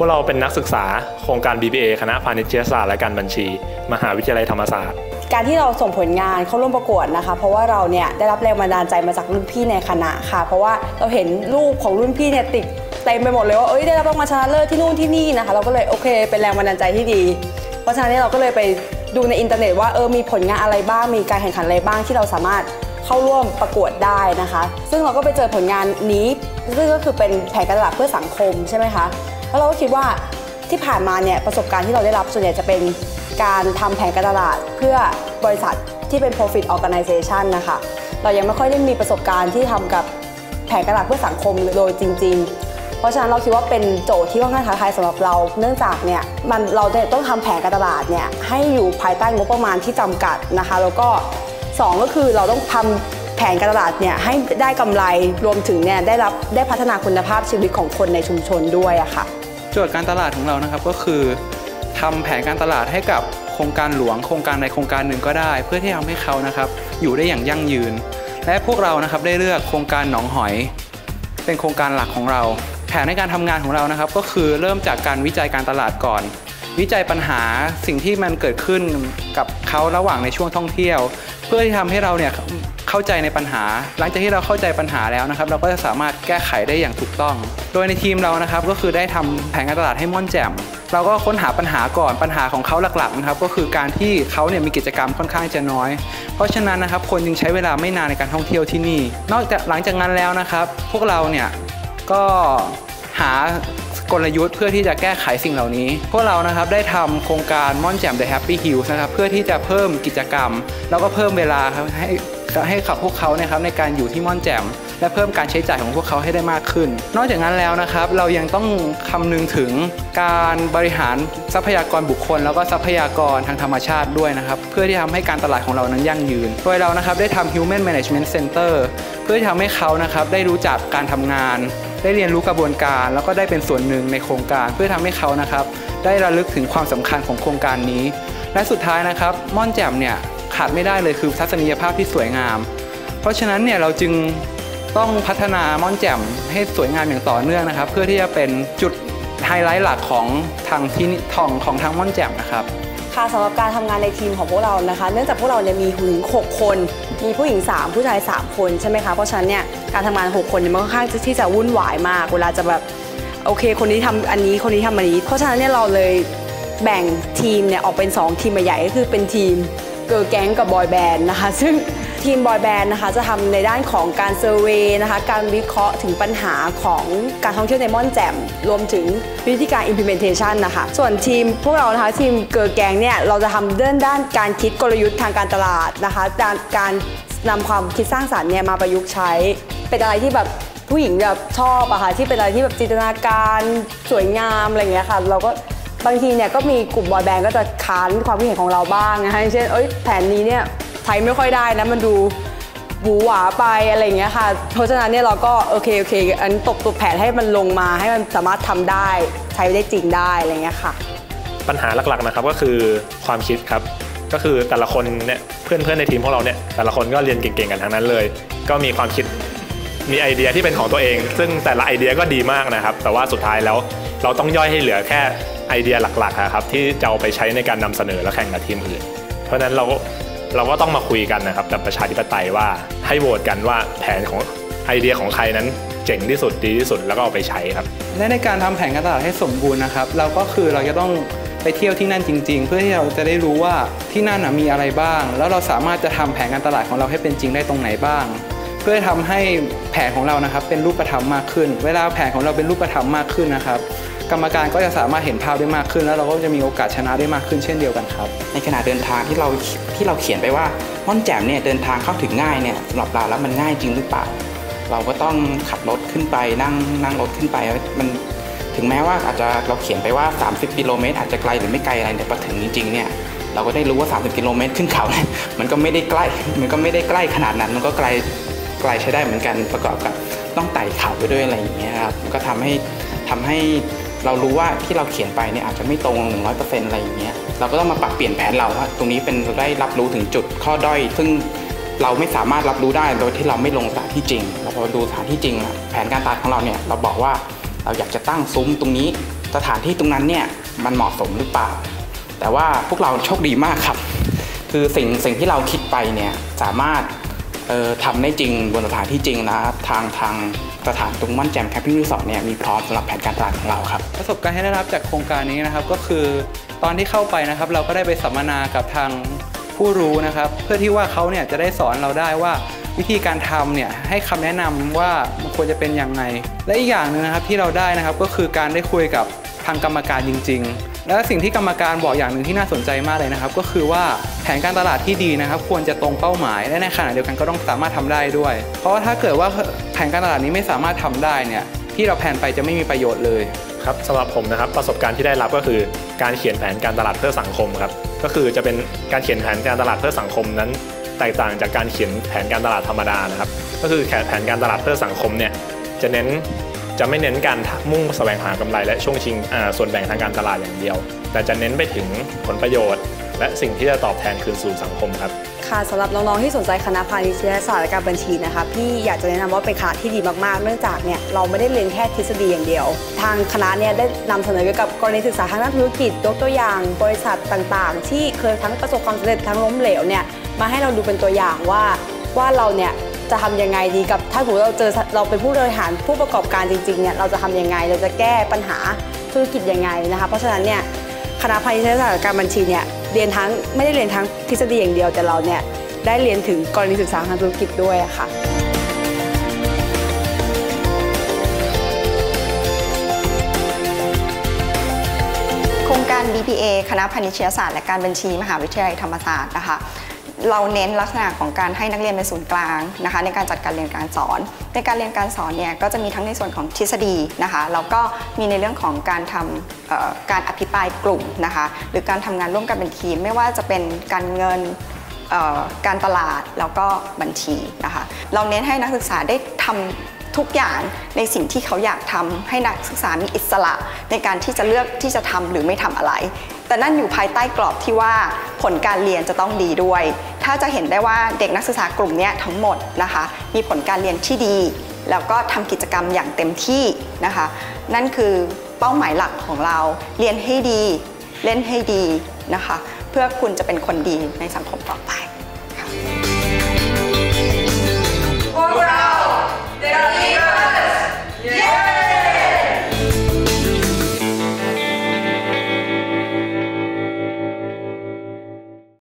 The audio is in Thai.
วกเราเป็นนักศึกษาโครงการ BBA คณะพาณิชยศาสตร์และการบัญชี มหาวิทยาลัยธรรมศาสตร์ การที่เราส่งผลงานเข้าร่วมประกวดนะคะ เพราะว่าเราเนี่ยได้รับแรงบันดาลใจมาจากรุ่นพี่ในคณะค่ะ เพราะว่าเราเห็นรูปของรุ่นพี่เนี่ยติดเต็มไปหมดเลยว่าเอ้ยได้รับรางวัลชนะเลิศที่นู่นที่นี่นะคะ เราก็เลยโอเค เป็นแรงบันดาลใจที่ดี เพราะฉะนั้นเนี่ยเราก็เลยไปดูในอินเทอร์เน็ตว่าเออมีผลงานอะไรบ้างมีการแข่งขันอะไรบ้างที่เราสามารถเข้าร่วมประกวดได้นะคะ ซึ่งเราก็ไปเจอผลงานนี้ ซึ่งก็คือเป็นแผนการตลาดเพื่อสังคมใช่ไหมคะ แล้วเราก็คิดว่าที่ผ่านมาเนี่ยประสบการณ์ที่เราได้รับส่วนใหญ่จะเป็นการทำแผนการตลาดเพื่อบริษัทที่เป็น profit organization นะคะเรายังไม่ค่อยได้มีประสบการณ์ที่ทำกับแผนการตลาดเพื่อสังคมโดยจริง ๆ เพราะฉะนั้นเราคิดว่าเป็นโจทย์ที่ค่อนข้างท้าทายสำหรับเรา เนื่องจากเนี่ยมันเราต้องทำแผนการตลาดเนี่ยให้อยู่ภายใต้งบประมาณที่จำกัดนะคะ แล้วก็ 2 ก็คือเราต้องทำแผนการตลาดเนี่ยให้ได้กำไรรวมถึงเนี่ยได้รับได้พัฒนาคุณภาพชีวิตของคนในชุมชนด้วยอะค่ะ โจทย์การตลาดของเรานะครับก็คือทำแผนการตลาดให้กับโครงการหลวงโครงการใดโครงการหนึ่งก็ได้ เพื่อที่ทำให้เขานะครับอยู่ได้อย่างยั่งยืน และพวกเรานะครับได้เลือกโครงการหนองหอย เป็นโครงการหลักของเรา แผนในการทำงานของเรานะครับ ก็คือเริ่มจากการวิจัยการตลาดก่อน วิจัยปัญหาสิ่งที่มันเกิดขึ้นกับเขาระหว่างในช่วงท่องเที่ยว เพื่อที่ทำให้เราเนี่ยเข้าใจในปัญหา หลังจากที่เราเข้าใจปัญหาแล้วนะครับ เราก็จะสามารถแก้ไขได้อย่างถูกต้อง โดยในทีมเรานะครับก็คือได้ทำแผนการตลาดให้ม่อนแจ่มเราก็ค้นหาปัญหาก่อนปัญหาของเขาหลักๆนะครับก็คือการที่เขาเนี่ยมีกิจกรรมค่อนข้างจะน้อย เพราะฉะนั้นนะครับคนจึงใช้เวลาไม่นานในการท่องเที่ยวที่นี่ นอกจากหลังจากนั้นแล้วนะครับ พวกเราเนี่ยก็หา กลยุทธ์เพื่อที่จะแก้ไขสิ่งเหล่านี้ พวกเรานะครับได้ทำโครงการม่อนแจ่ม The Happy Hills นะครับเพื่อที่จะเพิ่มกิจกรรม แล้วก็เพิ่มเวลาครับให้ให้กับพวกเขานะครับในการอยู่ที่ม่อนแจ่มและเพิ่มการใช้จ่ายของพวกเขาให้ได้มากขึ้น นอกจากนั้นแล้วนะครับ เรายังต้องคำนึงถึงการบริหารทรัพยากรบุคคล แล้วก็ทรัพยากรทางธรรมชาติด้วยนะครับ เพื่อที่ทำให้การตลาดของเรานั้นยั่งยืน โดยเรานะครับได้ทำ Human Management Center เพื่อที่ทำให้เขานะครับได้รู้จักการทำงาน ได้เรียนรู้กระบวนการ แล้วก็ได้เป็นส่วนหนึ่งในโครงการ เพื่อทำให้เขานะครับ ได้ระลึกถึงความสำคัญของโครงการนี้ และสุดท้ายนะครับ ม่อนแจ่มเนี่ยขาดไม่ได้เลยคือทัศนียภาพที่สวยงาม เพราะฉะนั้นเนี่ยเราจึงต้องพัฒนาม่อนแจ่มให้สวยงามอย่างต่อเนื่องนะครับ เพื่อที่จะเป็นจุดไฮไลท์หลักของทางที่ทองของทางม่อนแจ่มนะครับ ค่ะสำหรับการทำงานในทีมของพวกเรานะคะ เนื่องจากพวกเราเนี่ยมีถึง6 คน มีผู้หญิง 3 ผู้ชาย 3 คนใช่ไหมคะ เพราะฉะนั้นเนี่ยการทำงาน 6 คนเนี่ยมันค่อนข้างที่จะวุ่นวายมาก เวลาจะแบบโอเค คนนี้ทำอันนี้คนนี้ทำอันนี้ เพราะฉะนั้นเนี่ยเราเลยแบ่งทีมเนี่ยออกเป็น 2 ทีมใหญ่ก็คือเป็นทีมเกิร์ลแก๊งกับบอยแบนด์นะคะ ซึ่ง ทีมบอยแบนด์นะคะจะทำในด้านของการเซอร์เวยนะคะการวิเคราะห์ถึงปัญหาของการท่องเที่ยวในม่อนแจ่มรวมถึงวิธีการ implementation นะคะส่วนทีมพวกเรานะคะทีมเกิร์แกงเนี่ยเราจะทำเรื่องด้านการคิดกลยุทธ์ทางการตลาดนะคะการการนำความคิดสร้างสรรค์เนี่ยมาประยุกต์ใช้ เป็นอะไรที่แบบผู้หญิงแบบชอบอะค่ะที่เป็นอะไรที่แบบจินตนาการสวยงามอะไรเงี้ยค่ะ เราก็บางทีเนี่ยก็มีกลุ่มบอยแบนด์ก็จะค้านความคิดเห็นของเราบ้างนะคะเช่นเอ้ยแผนนี้เนี่ย ช้ไม่ค่อยได้นะมันดูหวือหวาไปอะไรอย่างเงี้ยค่ะ เพราะฉะนั้นเนี่ยเราก็โอเคโอเค อันตกตัวแผนให้มันลงมาให้มันสามารถทำได้ใช้ได้จริงได้อะไรเงี้ยค่ะ ปัญหาหลักๆนะครับก็คือความคิดครับ ก็คือแต่ละคนเนี่ยเพื่อนๆในทีมของเราเนี่ยแต่ละคนก็เรียนเก่งๆกันทั้งนั้นเลย ก็มีความคิดมีไอเดียที่เป็นของตัวเอง ซึ่งแต่ละไอเดียก็ดีมากนะครับ แต่ว่าสุดท้ายแล้วเราต้องย่อยให้เหลือแค่ไอเดียหลักๆครับที่จะเอาไปใช้ในการนำเสนอและแข่งกับทีมอื่น เพราะฉะนั้นเรา เราก็ต้องมาคุยกันนะครับแบบประชาธิปไตยว่าให้โหวตกันว่าแผนของไอเดียของใครนั้นเจ๋งที่สุดดีที่สุดแล้วก็เอาไปใช้ครับและในการทำแผนการตลาดให้สมบูรณ์นะครับ เราก็คือเราจะต้องไปเที่ยวที่นั่นจริง ๆ เพื่อที่เราจะได้รู้ว่าที่นั่นมีอะไรบ้าง แล้วเราสามารถจะทำแผนการตลาดของเราให้เป็นจริงได้ตรงไหนบ้าง เพื่อทำให้แผนของเรานะครับเป็นรูปธรรมมากขึ้น เวลาแผนของเราเป็นรูปธรรมมากขึ้นนะครับ กรรมการก็จะสามารถเห็นภาพได้มากขึ้น แล้วเราก็จะมีโอกาสชนะได้มากขึ้นเช่นเดียวกันครับ ในขณะเดินทางที่เราที่เราเขียนไปว่าม่อนแจ่มเนี่ยเดินทางเข้าถึงง่ายเนี่ยสำหรับเราแล้วมันง่ายจริงหรือเปล่า เราก็ต้องขับรถขึ้นไปนั่งนั่งรถขึ้นไปมันถึงแม้ว่าอาจจะเราเขียนไปว่า 30 กิโลเมตรอาจจะไกลหรือไม่ไกลอะไรแต่พอถึงจริงๆเนี่ยเราก็ได้รู้ว่า 30 กิโลเมตรขึ้นเขาเนี่ยมันก็ไม่ได้ใกล้ มันก็ไม่ได้ใกล้ขนาดนั้น มันก็ไกลไกลใช้ได้เหมือนกันประกอบกับต้องไต่เขาไปด้วยอะไรอย่างเงี้ยครับก็ทำให้ทำให้ เรารู้ว่าที่เราเขียนไปเนี่ยอาจจะไม่ตรงหนึ่งร้อะไรอย่างเงี้ยเราก็ต้องมาปรับเปลี่ยนแผนเราว่าตรงนี้เป็นได้รับรู้ถึงจุดข้อด้อย ซึ่งเราไม่สามารถรับรู้ได้โดยที่เราไม่ลงสถานที่จริงเราพอดูสถานที่จริงแผนการตลาดของเราเนี่ยเราบอกว่าเราอยากจะตั้งซุ้มตรงนี้ สถานที่ตรงนั้นเนี่ยมันเหมาะสมหรือเปล่า แต่ว่าพวกเราโชคดีมากครับ คือสิ่งสิ่งที่เราคิดไปเนี่ยสามารถออทำได้จริงบนสถานที่จริงนะทางทาง สถานตรงม่อนแจ่มแคมปิ้งรีสอร์ทเนี่ยมีพร้อมสำหรับแผนการตลาดของเราครับประสบการณ์ที่ได้รับจากโครงการนี้นะครับก็คือตอนที่เข้าไปนะครับ เราก็ได้ไปสัมมนากับทางผู้รู้นะครับ เพื่อที่ว่าเขาเนี่ยจะได้สอนเราได้ว่าวิธีการทำเนี่ยให้คำแนะนำว่ามันควรจะเป็นอยังไงและอีกอย่างหนึ่งนะครับที่เราได้นะครับก็คือการได้คุยกับทางกรรมการจริง ๆ และสิ่งที่กรรมการบอกอย่างหนึ่งที่น่าสนใจมากเลยนะครับ ก็คือว่าแผนการตลาดที่ดีนะครับ ควรจะตรงเป้าหมายและในขณะเดียวกันก็ต้องสามารถทำได้ด้วย เพราะว่าถ้าเกิดว่าแผนการตลาดนี้ไม่สามารถทำได้เนี่ยที่เราแผนไปจะไม่มีประโยชน์เลยครับสำหรับผมนะครับประสบการณ์ที่ได้รับก็คือการเขียนแผนการตลาดเพื่อสังคมครับก็คือจะเป็นการเขียนแผนการตลาดเพื่อสังคมนั้น แตกต่างจากการเขียนแผนการตลาดธรรมดานะครับ ก็คือแผนการตลาดเพื่อสังคมเนี่ยจะเน้น จะไม่เน้นการมุ่งแสวงหากำไร และช่วงชิงส่วนแบ่งทางการตลาดอย่างเดียว แต่จะเน้นไปถึงผลประโยชน์ และสิ่งที่จะตอบแทนคืนสู่สังคมครับค่ะสำหรับน้องๆที่สนใจคณะพาณิชยศาสตร์และการบัญชีนะคะพี่อยากจะแนะนำว่าเป็นคณะที่ดีมากๆ เนื่องจากเนี่ยเราไม่ได้เรียนแค่ทฤษฎีอย่างเดียว ทางคณะเนี่ยได้นำเสนอเกี่ยวกับกรณีศึกษาทางด้านธุรกิจยกตัวอย่าง บริษัทต่างๆ ที่เคยทั้งประสบความสำเร็จทั้งล้มเหลวเนี่ยมาให้เราดูเป็นตัวอย่างว่าว่าเราเนี่ย จะทำยังไงดีกับ ถ้าสมมติเราเจอเราเป็นผู้บริหารผู้ประกอบการจริงๆเนี่ยเราจะทำยังไงเราจะแก้ปัญหาธุรกิจยังไงนะคะ เพราะฉะนั้นเนี่ยคณะพาณิชยศาสตร์การบัญชีเนี่ยเรียนทั้งไม่ได้เรียนทั้งทฤษฎีอย่างเดียวแต่เราเนี่ยได้เรียนถึงกรณีศึกษาทางธุรกิจด้วยค่ะโครงการ BPA คณะพาณิชยศาสตร์และการบัญชี มหาวิทยาลัยธรรมศาสตร์นะคะ เราเน้นลักษณะของการให้นักเรียนเป็นศูนย์กลางนะคะในการจัดการเรียนการสอน ในการเรียนการสอนเนี่ยก็จะมีทั้งในส่วนของทฤษฎีนะคะแล้วก็มีในเรื่องของการทำการอภิปรายกลุ่มนะคะหรือการทำงานร่วมกันเป็นทีม ไม่ว่าจะเป็นการเงินการตลาดแล้วก็บัญชีนะคะเราเน้นให้นักศึกษาได้ทำ ทุกอย่างในสิ่งที่เขาอยากทำให้นักศึกษามีอิสระในการที่จะเลือกที่จะทำหรือไม่ทำอะไร แต่นั่นอยู่ภายใต้กรอบที่ว่าผลการเรียนจะต้องดีด้วย ถ้าจะเห็นได้ว่าเด็กนักศึกษากลุ่มนี้ทั้งหมดนะคะ มีผลการเรียนที่ดี แล้วก็ทำกิจกรรมอย่างเต็มที่นะคะ นั่นคือเป้าหมายหลักของเราเรียนให้ดี เล่นให้ดีนะคะ เพื่อคุณจะเป็นคนดีในสังคมต่อไป